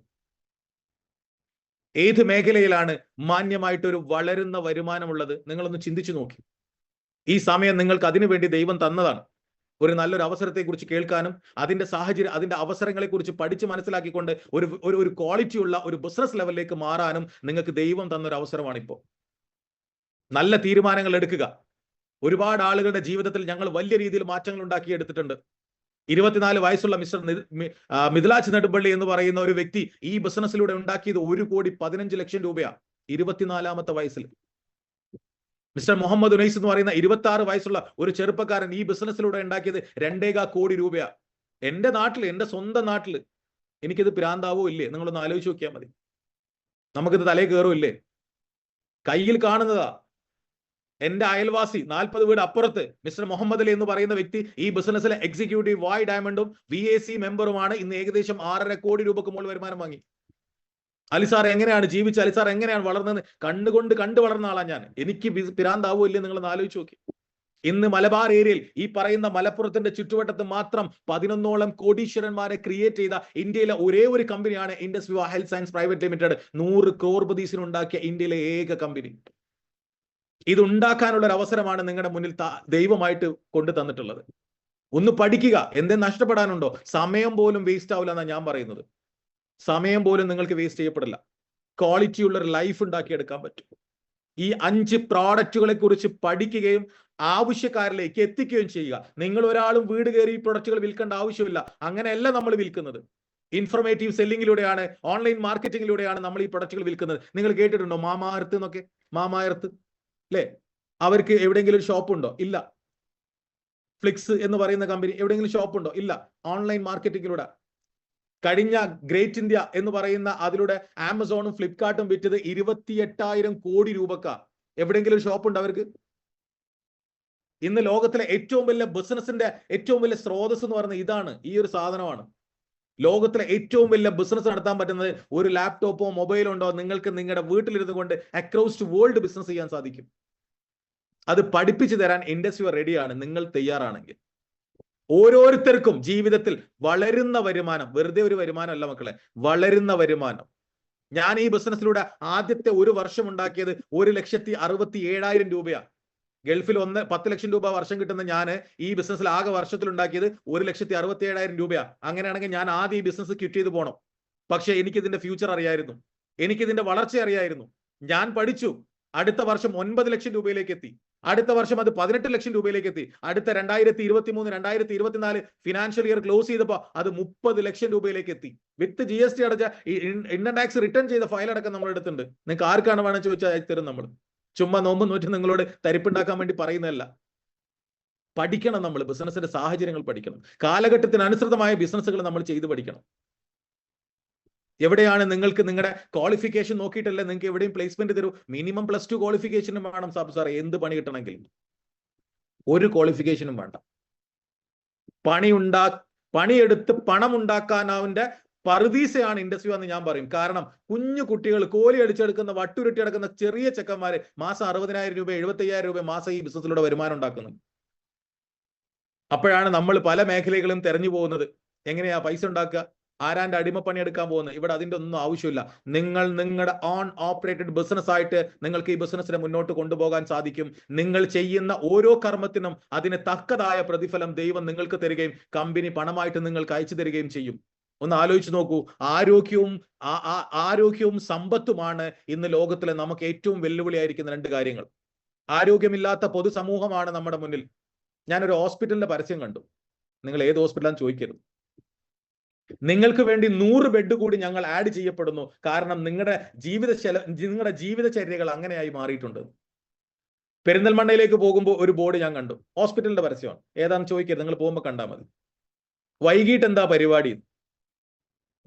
ഏത് മേഖലയിലാണ് മാന്യമായിട്ടൊരു വളരുന്ന വരുമാനമുള്ളത്? നിങ്ങളൊന്ന് ചിന്തിച്ചു നോക്കി. ഈ സമയം നിങ്ങൾക്ക് അതിനു വേണ്ടി ദൈവം തന്നതാണ്. ഒരു നല്ലൊരു അവസരത്തെക്കുറിച്ച് കേൾക്കാനും അതിന്റെ സാഹചര്യം അതിന്റെ അവസരങ്ങളെക്കുറിച്ച് പഠിച്ച് മനസ്സിലാക്കിക്കൊണ്ട് ഒരു ഒരു ഒരു ക്വാളിറ്റി ഉള്ള ഒരു ബിസിനസ് ലെവലിലേക്ക് മാറാനും നിങ്ങൾക്ക് ദൈവം തന്നൊരു അവസരമാണ് ഇപ്പോൾ നല്ല തീരുമാനങ്ങൾ എടുക്കുക. ഒരുപാട് ആളുകളുടെ ജീവിതത്തിൽ ഞങ്ങൾ വലിയ രീതിയിൽ മാറ്റങ്ങൾ ഉണ്ടാക്കിയെടുത്തിട്ടുണ്ട്. ഇരുപത്തിനാല് വയസ്സുള്ള മിസ്റ്റർ മിഥിലാജ് നെടുമ്പള്ളി എന്ന് പറയുന്ന ഒരു വ്യക്തി ഈ ബിസിനസ്സിലൂടെ ഉണ്ടാക്കിയത് ഒരു കോടി പതിനഞ്ച് ലക്ഷം രൂപയാ ഇരുപത്തിനാലാമത്തെ വയസ്സിൽ. മിസ്റ്റർ മുഹമ്മദ് ഉനൈസ് എന്ന് പറയുന്ന ഇരുപത്തി ആറ് വയസ്സുള്ള ഒരു ചെറുപ്പക്കാരൻ ഈ ബിസിനസ്സിലൂടെ ഉണ്ടാക്കിയത് രണ്ടേകാ കോടി രൂപയാ. എന്റെ നാട്ടിൽ എന്റെ സ്വന്തം നാട്ടിൽ എനിക്കിത് പ്രാന്താവോ ഇല്ലേ? നിങ്ങളൊന്ന് ആലോചിച്ച് നോക്കിയാൽ മതി. നമുക്കിത് തലേ കയറും ഇല്ലേ? കയ്യിൽ കാണുന്നതാ. എന്റെ അയൽവാസി നാൽപ്പത് വീട് അപ്പുറത്ത് മിസ്റ്റർ മുഹമ്മദ് അലി എന്ന് പറയുന്ന വ്യക്തി ഈ ബിസിനസ്സിലെ എക്സിക്യൂട്ടീവ് വൈ ഡയമണ്ടും വി എ സി മെമ്പറുമാണ് ഇന്ന് ഏകദേശം ആറര കോടി രൂപക്ക് മുകളിൽ വരുമാനം വാങ്ങി. അലിസാർ എങ്ങനെയാണ് ജീവിച്ച? അലിസാർ എങ്ങനെയാണ് വളർന്നത് കണ്ടുകൊണ്ട് കണ്ടു വളർന്ന ആളാ ഞാൻ. എനിക്ക് പിരാന്താവോ ഇല്ലേ നിങ്ങൾ ആലോചിച്ച് നോക്കി. ഇന്ന് മലബാർ ഏരിയയിൽ ഈ പറയുന്ന മലപ്പുറത്തിന്റെ ചുറ്റുവട്ടത്ത് മാത്രം പതിനൊന്നോളം കോടീശ്വരന്മാരെ ക്രിയേറ്റ് ചെയ്ത ഇന്ത്യയിലെ ഒരേ ഒരു കമ്പനിയാണ് Indus Viva health science private limited നൂറ് ക്രോർ ഉണ്ടാക്കിയ ഇന്ത്യയിലെ ഏക കമ്പനി ഇത് ഉണ്ടാക്കാനുള്ള ഒരു അവസരമാണ് നിങ്ങളുടെ മുന്നിൽ ദൈവമായിട്ട് കൊണ്ടു തന്നിട്ടുള്ളത്. ഒന്ന് പഠിക്കുക. എന്തേ നഷ്ടപ്പെടാനുണ്ടോ? സമയം പോലും വേസ്റ്റ് ആവില്ല എന്നാണ് ഞാൻ പറയുന്നത്. സമയം പോലും നിങ്ങൾക്ക് വേസ്റ്റ് ചെയ്യപ്പെടില്ല. ക്വാളിറ്റി ഉള്ള ഒരു ലൈഫ് ഉണ്ടാക്കിയെടുക്കാൻ പറ്റും. ഈ അഞ്ച് പ്രോഡക്റ്റുകളെ കുറിച്ച് പഠിക്കുകയും ആവശ്യക്കാരിലേക്ക് എത്തിക്കുകയും ചെയ്യുക. നിങ്ങൾ ഒരാളും വീട് കയറി ഈ പ്രൊഡക്റ്റുകൾ വിൽക്കേണ്ട ആവശ്യമില്ല. അങ്ങനെയല്ല നമ്മൾ വിൽക്കുന്നത്. ഇൻഫർമേറ്റീവ് സെല്ലിങ്ങിലൂടെയാണ് ഓൺലൈൻ മാർക്കറ്റിംഗിലൂടെയാണ് നമ്മൾ ഈ പ്രൊഡക്റ്റുകൾ വിൽക്കുന്നത്. നിങ്ങൾ കേട്ടിട്ടുണ്ടോ? മാമാർത്ത് എന്നൊക്കെ? മാമായർത്ത് അല്ലേ അവർക്ക് എവിടെയെങ്കിലും ഒരു ഷോപ്പ് ഉണ്ടോ? ഇല്ല. ഫ്ലിക്സ് എന്ന് പറയുന്ന കമ്പനി എവിടെയെങ്കിലും ഷോപ്പ് ഉണ്ടോ? ഇല്ല. ഓൺലൈൻ മാർക്കറ്റിംഗിലൂടെ കഴിഞ്ഞ ഗ്രേറ്റ് ഇന്ത്യ എന്ന് പറയുന്ന അതിലൂടെ ആമസോണും ഫ്ലിപ്കാർട്ടും വിറ്റത് ഇരുപത്തി എട്ടായിരം കോടി രൂപക്ക. എവിടെയെങ്കിലും ഒരു ഷോപ്പ് ഉണ്ടോ അവർക്ക്? ഇന്ന് ലോകത്തിലെ ഏറ്റവും വലിയ ബിസിനസിന്റെ ഏറ്റവും വലിയ സ്രോതസ് എന്ന് പറയുന്നത് ഇതാണ്. ഈ ഒരു സാധനമാണ്. ലോകത്തിലെ ഏറ്റവും വലിയ ബിസിനസ് നടത്താൻ പറ്റുന്നത് ഒരു ലാപ്ടോപ്പോ മൊബൈലോ ഉണ്ടോ? നിങ്ങൾക്ക് നിങ്ങളുടെ വീട്ടിലിരുന്നു കൊണ്ട് അക്രോസ് ടു വേൾഡ് ബിസിനസ് ചെയ്യാൻ സാധിക്കും. അത് പഠിപ്പിച്ചു തരാൻ ഇൻഡസ്ട്രി റെഡിയാണ് നിങ്ങൾ തയ്യാറാണെങ്കിൽ. ഓരോരുത്തർക്കും ജീവിതത്തിൽ വളരുന്ന വരുമാനം വെറുതെ ഒരു വരുമാനമല്ല മക്കളെ വളരുന്ന വരുമാനം. ഞാൻ ഈ ബിസിനസ്സിലൂടെ ആദ്യത്തെ ഒരു വർഷം ഉണ്ടാക്കിയത് ഒരു ലക്ഷത്തി അറുപത്തി ഏഴായിരം രൂപയാണ് ഗൾഫിൽ ഒന്ന് പത്ത് ലക്ഷം രൂപ വർഷം കിട്ടുന്ന ഞാൻ ഈ ബിസിനസ്സിൽ ആകെ വർഷത്തിൽ ഉണ്ടാക്കിയത് ഒരു ലക്ഷത്തി അറുപത്തി ഏഴായിരം രൂപയാണ് അങ്ങനെയാണെങ്കിൽ ഞാൻ ആദ്യം ഈ ബിസിനസ് ക്വിറ്റ് ചെയ്ത് പോകണം പക്ഷേ എനിക്കിതിന്റെ ഫ്യൂച്ചർ അറിയായിരുന്നു. എനിക്കിതിന്റെ വളർച്ച അറിയായിരുന്നു. ഞാൻ പഠിച്ചു. അടുത്ത വർഷം ഒൻപത് ലക്ഷം രൂപയിലേക്ക് എത്തി. അടുത്ത വർഷം അത് പതിനെട്ട് ലക്ഷം രൂപയിലേക്ക് എത്തി അടുത്ത രണ്ടായിരത്തി ഇരുപത്തി മൂന്ന് രണ്ടായിരത്തി ഇരുപത്തിനാല് ഫിനാൻഷ്യൽ ഇയർ ക്ലോസ് ചെയ്തപ്പോൾ അത് മുപ്പത് ലക്ഷം രൂപയിലേക്ക് എത്തി വിത്ത് ജി എസ് ടി അടച്ച ഇൻകം ടാക്സ് റിട്ടേൺ ചെയ്ത ഫയൽ അടക്കം നമ്മൾ എടുത്തിട്ടുണ്ട് നിങ്ങൾക്ക് ആർക്കാണ് വേണമെന്ന് ചോദിച്ചാൽ അയച്ചു തരും നമ്മൾ ചുമ്മാ നോമ്പ് നോറ്റ് നിങ്ങളോട് തരിപ്പുണ്ടാക്കാൻ വേണ്ടി പറയുന്നതല്ല. പഠിക്കണം നമ്മൾ ബിസിനസിന്റെ സാഹചര്യങ്ങൾ പഠിക്കണം. കാലഘട്ടത്തിന് അനുസൃതമായ ബിസിനസ്സുകൾ നമ്മൾ ചെയ്തു പഠിക്കണം. എവിടെയാണ് നിങ്ങൾക്ക് നിങ്ങളുടെ ക്വാളിഫിക്കേഷൻ നോക്കിയിട്ടല്ലേ നിങ്ങൾക്ക് എവിടെയും പ്ലേസ്മെന്റ് തരൂ? മിനിമം പ്ലസ് ടു ക്വാളിഫിക്കേഷനും വേണം സാബ് സാറേ. എന്ത് പണി കിട്ടണമെങ്കിൽ ഒരു ക്വാളിഫിക്കേഷനും വേണ്ട. പണി ഉണ്ടാ പണിയെടുത്ത് പണം ഉണ്ടാക്കാനാവിന്റെ പറുദീസയാണ് ഇൻഡസ്ട്രി എന്ന് ഞാൻ പറയും. കാരണം കുഞ്ഞു കുട്ടികൾ കോലി അടിച്ചെടുക്കുന്ന വട്ടുരുട്ടി അടക്കുന്ന ചെറിയ ചെക്കന്മാര് മാസം അറുപതിനായിരം രൂപ എഴുപത്തി അയ്യായിരം രൂപ മാസം ഈ ബിസിനസ്സിലൂടെ വരുമാനം ഉണ്ടാക്കുന്നത് അപ്പോഴാണ് നമ്മൾ പല മേഖലകളും തെരഞ്ഞു പോകുന്നത്. എങ്ങനെയാ പൈസ ഉണ്ടാക്കുക? ആരാന്റെ അടിമപ്പണി എടുക്കാൻ പോകുന്നത് ഇവിടെ അതിന്റെ ഒന്നും ആവശ്യമില്ല. നിങ്ങൾ നിങ്ങളുടെ ഓൺ ഓപ്പറേറ്റഡ് ബിസിനസ് ആയിട്ട് നിങ്ങൾക്ക് ഈ ബിസിനസ്സിനെ മുന്നോട്ട് കൊണ്ടുപോകാൻ സാധിക്കും. നിങ്ങൾ ചെയ്യുന്ന ഓരോ കർമ്മത്തിനും അതിന് തക്കതായ പ്രതിഫലം ദൈവം നിങ്ങൾക്ക് തരികയും കമ്പനി പണമായിട്ട് നിങ്ങൾക്ക് അയച്ചു തരികയും ചെയ്യും. ഒന്ന് ആലോചിച്ച് നോക്കൂ. ആരോഗ്യവും ആരോഗ്യവും സമ്പത്തുമാണ് ഇന്ന് ലോകത്തിലെ നമുക്ക് ഏറ്റവും വെല്ലുവിളിയായിരിക്കുന്ന രണ്ട് കാര്യങ്ങൾ. ആരോഗ്യമില്ലാത്ത പൊതുസമൂഹമാണ് നമ്മുടെ മുന്നിൽ. ഞാനൊരു ഹോസ്പിറ്റലിന്റെ പരസ്യം കണ്ടു. നിങ്ങൾ ഏത് ഹോസ്പിറ്റലാന്ന് ചോദിക്കരുത്. നിങ്ങൾക്ക് വേണ്ടി നൂറ് ബെഡ് കൂടി ഞങ്ങൾ ആഡ് ചെയ്യപ്പെടുന്നു. കാരണം നിങ്ങളുടെ ജീവിത ചെല നിങ്ങളുടെ ജീവിതചര്യകൾ അങ്ങനെയായി മാറിയിട്ടുണ്ട്. പെരിന്തൽമണ്ണയിലേക്ക് പോകുമ്പോൾ ഒരു ബോർഡ് ഞാൻ കണ്ടു. ഹോസ്പിറ്റലിന്റെ പരസ്യമാണ്. ഏതാണെന്ന് ചോദിക്കരുത്. നിങ്ങൾ പോകുമ്പോൾ കണ്ടാൽ മതി. വൈകിട്ട് എന്താ പരിപാടി?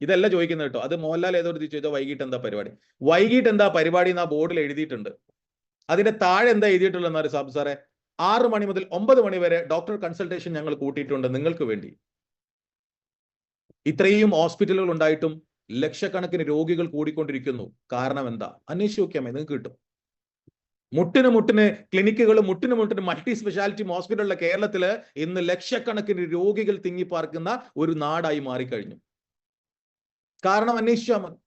ഇതല്ല ചോദിക്കുന്നത് കേട്ടോ. അത് മോഹൻലാൽ ഏതോ ചോദിച്ചാൽ വൈകിട്ട് എന്താ പരിപാടി? വൈകിട്ട് എന്താ പരിപാടി എന്ന് ആ ബോർഡിൽ എഴുതിയിട്ടുണ്ട്. അതിന്റെ താഴെ എന്താ എഴുതിയിട്ടുള്ളതെന്ന് സാബ് സാറേ? ആറ് മണി മുതൽ ഒമ്പത് മണി വരെ ഡോക്ടർ കൺസൾട്ടേഷൻ ഞങ്ങൾ കൂട്ടിയിട്ടുണ്ട് നിങ്ങൾക്ക് വേണ്ടി. ഇത്രയും ഹോസ്പിറ്റലുകൾ ഉണ്ടായിട്ടും ലക്ഷക്കണക്കിന് രോഗികൾ കൂടിക്കൊണ്ടിരിക്കുന്നു. കാരണം എന്താ? അന്വേഷിച്ച് നോക്കിയാൽ നിങ്ങൾക്ക് കിട്ടും. മുട്ടിന് മുട്ടിന് ക്ലിനിക്കുകൾ മുട്ടിന് മുട്ടിന് മൾട്ടി സ്പെഷ്യാലിറ്റി ഹോസ്പിറ്റലിലെ കേരളത്തിൽ ഇന്ന് ലക്ഷക്കണക്കിന് രോഗികൾ തിങ്ങിപ്പാർക്കുന്ന ഒരു നാടായി മാറിക്കഴിഞ്ഞു. കാരണം അന്വേഷിച്ചാൽ മതി.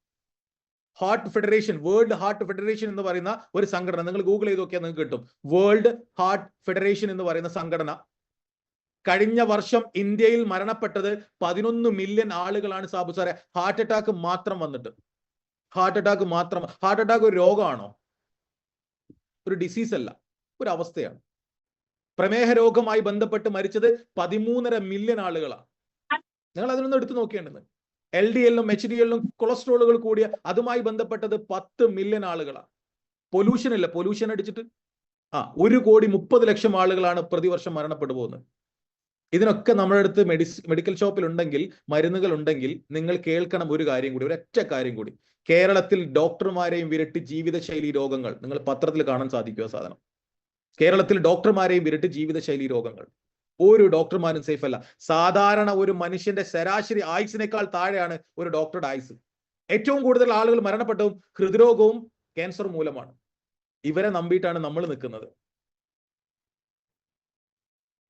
Heart federation world heart federation എന്ന് പറയുന്ന ഒരു സംഘടന നിങ്ങൾ ഗൂഗിൾ ചെയ്ത് നോക്കിയാൽ നിങ്ങൾക്ക് കിട്ടും. വേൾഡ് ഹാർട്ട് ഫെഡറേഷൻ എന്ന് പറയുന്ന സംഘടന. കഴിഞ്ഞ വർഷം ഇന്ത്യയിൽ മരണപ്പെട്ടത് പതിനൊന്ന് മില്യൺ ആളുകളാണ് സാബു സാറെ. ഹാർട്ട് അറ്റാക്ക് മാത്രം വന്നിട്ട്. ഹാർട്ട് അറ്റാക്ക് മാത്രം. ഹാർട്ട് അറ്റാക്ക് ഒരു രോഗമാണോ? ഒരു ഡിസീസ് അല്ല. ഒരു അവസ്ഥയാണ്. പ്രമേഹ രോഗമായി ബന്ധപ്പെട്ട് മരിച്ചത് പതിമൂന്നര മില്യൺ ആളുകളാണ്. നിങ്ങൾ അതിനൊന്ന് എടുത്തു നോക്കേണ്ടത്. എൽ ഡി എല്ലും എച്ച് ഡി എല്ലും കൊളസ്ട്രോളുകൾ കൂടിയ അതുമായി ബന്ധപ്പെട്ടത് പത്ത് മില്യൺ ആളുകളാണ്. പൊല്യൂഷൻ അല്ല? പൊല്യൂഷൻ അടിച്ചിട്ട്. ആ ഒരു കോടി മുപ്പത് ലക്ഷം ആളുകളാണ് പ്രതിവർഷം മരണപ്പെട്ടു പോകുന്നത് ഇതിനൊക്കെ നമ്മുടെ അടുത്ത് മെഡിസ് മെഡിക്കൽ ഷോപ്പിൽ ഉണ്ടെങ്കിൽ മരുന്നുകൾ ഉണ്ടെങ്കിൽ നിങ്ങൾ കേൾക്കണം ഒരു കാര്യം കൂടി ഒരൊറ്റ കാര്യം കൂടി. കേരളത്തിൽ ഡോക്ടർമാരെയും വിരട്ടി ജീവിതശൈലി രോഗങ്ങൾ. നിങ്ങൾ പത്രത്തിൽ കാണാൻ സാധിക്കുക സാധനം. കേരളത്തിൽ ഡോക്ടർമാരെയും വിരട്ടി ജീവിതശൈലി രോഗങ്ങൾ. ഒരു ഡോക്ടർമാരും സേഫ് അല്ല. സാധാരണ ഒരു മനുഷ്യന്റെ ശരാശരി ആയുസിനേക്കാൾ താഴെയാണ് ഒരു ഡോക്ടറുടെ ആയുസ് ഏറ്റവും കൂടുതൽ ആളുകൾ മരണപ്പെട്ടതും ഹൃദ്രോഗവും ക്യാൻസർ മൂലമാണ്. ഇവരെ നമ്പിയിട്ടാണ് നമ്മൾ നിൽക്കുന്നത്.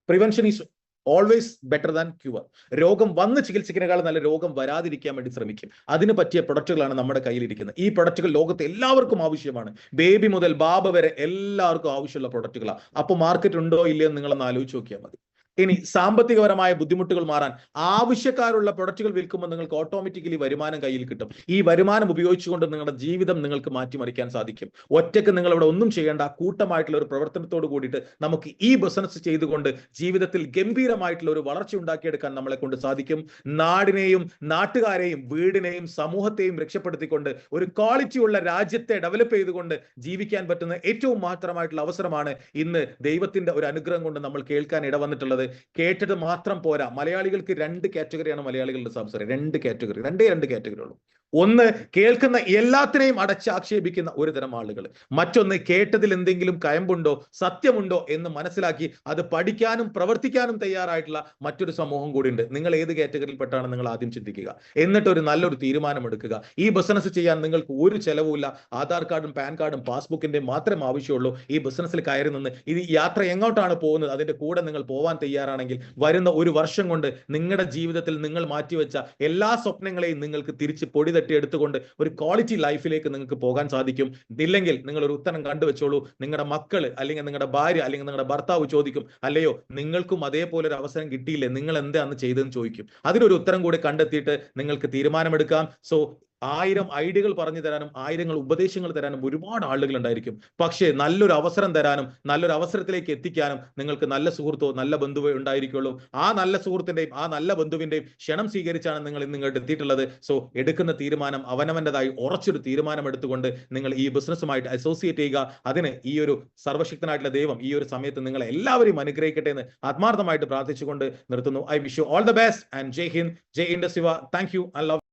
Prevention is always better than cure രോഗം വന്ന് ചികിത്സിക്കുന്നതിനേക്കാൾ നല്ല രോഗം വരാതിരിക്കാൻ വേണ്ടി ശ്രമിക്കും. അതിന് പറ്റിയ പ്രൊഡക്റ്റുകളാണ് നമ്മുടെ കയ്യിലിരിക്കുന്നത്. ഈ പ്രൊഡക്റ്റുകൾ ലോകത്ത് എല്ലാവർക്കും ആവശ്യമാണ്. ബേബി മുതൽ ബാബ വരെ എല്ലാവർക്കും ആവശ്യമുള്ള പ്രൊഡക്റ്റുകളാണ് അപ്പോൾ മാർക്കറ്റ് ഉണ്ടോ ഇല്ലയോ നിങ്ങളൊന്ന് ആലോചിച്ച് നോക്കിയാൽ മതി. ഇനി സാമ്പത്തികപരമായ ബുദ്ധിമുട്ടുകൾ മാറാൻ ആവശ്യക്കാരുള്ള പ്രൊഡക്റ്റുകൾ വിൽക്കുമ്പോൾ നിങ്ങൾക്ക് ഓട്ടോമാറ്റിക്കലി വരുമാനം കയ്യിൽ കിട്ടും. ഈ വരുമാനം ഉപയോഗിച്ചുകൊണ്ട് നിങ്ങളുടെ ജീവിതം നിങ്ങൾക്ക് മാറ്റിമറിക്കാൻ സാധിക്കും. ഒറ്റയ്ക്ക് നിങ്ങൾ ഇവിടെ ഒന്നും ചെയ്യേണ്ട കൂട്ടമായിട്ടുള്ള ഒരു പ്രവർത്തനത്തോട് കൂടിയിട്ട് നമുക്ക് ഈ ബിസിനസ് ചെയ്തുകൊണ്ട് ജീവിതത്തിൽ ഗംഭീരമായിട്ടുള്ള ഒരു വളർച്ച ഉണ്ടാക്കിയെടുക്കാൻ നമ്മളെ കൊണ്ട് സാധിക്കും. നാടിനെയും നാട്ടുകാരെയും വീടിനെയും സമൂഹത്തെയും രക്ഷപ്പെടുത്തിക്കൊണ്ട് ഒരു ക്വാളിറ്റിയുള്ള രാജ്യത്തെ ഡെവലപ്പ് ചെയ്തുകൊണ്ട് ജീവിക്കാൻ പറ്റുന്ന ഏറ്റവും മാത്രമായിട്ടുള്ള അവസരമാണ് ഇന്ന് ദൈവത്തിന്റെ ഒരു അനുഗ്രഹം കൊണ്ട് നമ്മൾ കേൾക്കാൻ ഇടവന്നിട്ടുള്ളത്. കേട്ടത് മാത്രം പോരാ. മലയാളികൾക്ക് രണ്ട് കാറ്റഗറിയാണ് മലയാളികളുടെ സംസാരം. രണ്ട് കാറ്റഗറി രണ്ടേ രണ്ട് കാറ്റഗറി ഉള്ളൂ. ഒന്ന് കേൾക്കുന്ന എല്ലാത്തിനെയും അടച്ചാക്ഷേപിക്കുന്ന ഒരു തരം ആളുകൾ. മറ്റൊന്ന് കേട്ടതിൽ എന്തെങ്കിലും കയമ്പുണ്ടോ സത്യമുണ്ടോ എന്ന് മനസ്സിലാക്കി അത് പഠിക്കാനും പ്രവർത്തിക്കാനും തയ്യാറായിട്ടുള്ള മറ്റൊരു സമൂഹം കൂടിയുണ്ട്. നിങ്ങൾ ഏത് കാറ്റഗറിയിൽപ്പെട്ടാണ് നിങ്ങൾ ആദ്യം ചിന്തിക്കുക. എന്നിട്ട് ഒരു നല്ലൊരു തീരുമാനം എടുക്കുക ഈ ബിസിനസ് ചെയ്യാൻ നിങ്ങൾക്ക് ഒരു ചെലവുമില്ല. ആധാർ കാർഡും പാൻ കാർഡും പാസ്ബുക്കിന്റെ മാത്രമേ ആവശ്യമുള്ളൂ. ഈ ബിസിനസ്സിൽ കയറി നിന്ന് ഇത് യാത്ര എങ്ങോട്ടാണ് പോകുന്നത് അതിന്റെ കൂടെ നിങ്ങൾ പോവാൻ തയ്യാറാണെങ്കിൽ വരുന്ന ഒരു വർഷം കൊണ്ട് നിങ്ങളുടെ ജീവിതത്തിൽ നിങ്ങൾ മാറ്റിവെച്ച എല്ലാ സ്വപ്നങ്ങളെയും നിങ്ങൾക്ക് തിരിച്ച് പൊടി തട്ടി എടുത്തുകൊണ്ട് ഒരു ക്വാളിറ്റി ലൈഫിലേക്ക് നിങ്ങൾക്ക് പോകാൻ സാധിക്കും. ഇല്ലെങ്കിൽ നിങ്ങൾ ഒരു ഉത്തരം കണ്ടുവെച്ചോളൂ. നിങ്ങളുടെ മക്കൾ അല്ലെങ്കിൽ നിങ്ങളുടെ ഭാര്യ അല്ലെങ്കിൽ നിങ്ങളുടെ ഭർത്താവ് ചോദിക്കും അല്ലയോ നിങ്ങൾക്കും അതേപോലെ ഒരു അവസരം കിട്ടിയില്ലേ? നിങ്ങൾ എന്താണ് ചെയ്തതെന്ന് ചോദിക്കും. അതിനൊരു ഉത്തരം കൂടി കണ്ടെത്തിയിട്ട് നിങ്ങൾക്ക് തീരുമാനമെടുക്കാം. സോ ആയിരം ഐഡിയകൾ പറഞ്ഞു തരാനും ആയിരങ്ങൾ ഉപദേശങ്ങൾ തരാനും ഒരുപാട് ആളുകൾ ഉണ്ടായിരിക്കും. പക്ഷേ നല്ലൊരു അവസരം തരാനും നല്ലൊരു അവസരത്തിലേക്ക് എത്തിക്കാനും നിങ്ങൾക്ക് നല്ല സുഹൃത്തോ നല്ല ബന്ധുവോ ഉണ്ടായിരിക്കുള്ളൂ. ആ നല്ല സുഹൃത്തിന്റെയും ആ നല്ല ബന്ധുവിന്റെയും ക്ഷണം സ്വീകരിച്ചാണ് നിങ്ങൾ ഇന്ന് ഇങ്ങോട്ട് എത്തിയിട്ടുള്ളത്. സോ എടുക്കുന്ന തീരുമാനം അവനവന്റെതായി ഉറച്ചൊരു തീരുമാനം എടുത്തുകൊണ്ട് നിങ്ങൾ ഈ ബിസിനസ്സുമായിട്ട് അസോസിയേറ്റ് ചെയ്യുക. അതിന് ഈ ഒരു സർവശക്തനായിട്ടുള്ള ദൈവം ഈ ഒരു സമയത്ത് നിങ്ങളെ എല്ലാവരെയും അനുഗ്രഹിക്കട്ടെ എന്ന് ആത്മാർത്ഥമായിട്ട് പ്രാർത്ഥിച്ചുകൊണ്ട് നിർത്തുന്നു. I wish you all the best and Jai Hind Jai Indus Shiva thank you I love